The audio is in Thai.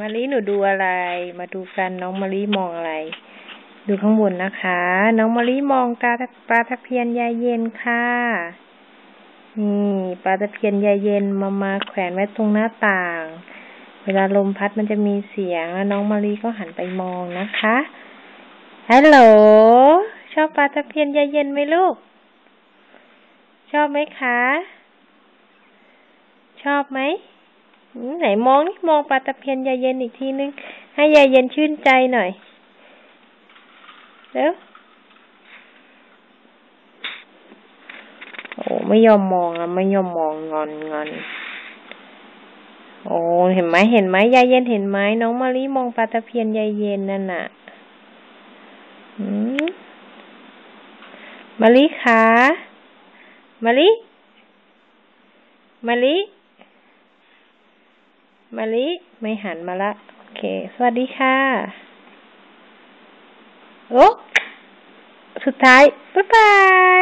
มาลิหนูดูอะไร มาดูกันน้องมาลิมองอะไร ดูข้างบนนะคะ น้องมาลิมองปลาปลาตะเพียนยายเย็นค่ะนี่ปลาตะเพียนยายเย็นมามาแขวนไว้ตรงหน้าต่าง เวลาลมพัดมันจะมีเสียงแล้วน้องมาลิก็หันไปมองนะคะฮัลโหลชอบปลาตะเพียนยายเย็นไหมลูก ชอบไหมคะ ชอบไหม ไหนมองนี่มองปลาตะเพียนยายเย็นอีกทีนึง ให้ยายเย็นชื่นใจหน่อยเร็วโอ้ไม่ยอมมองอะไม่ยอมมองงอนงอนโอ้เห็นไหมเห็นไหมยายเย็นเห็นไหมน้องมารีมองปลาตะเพียนยายเย็นนั่นน่ะมมารีคะมารีมารี มาลิ ไม่หันมาละ โอเค สวัสดีค่ะ โอ้ สุดท้าย บ๊ายบาย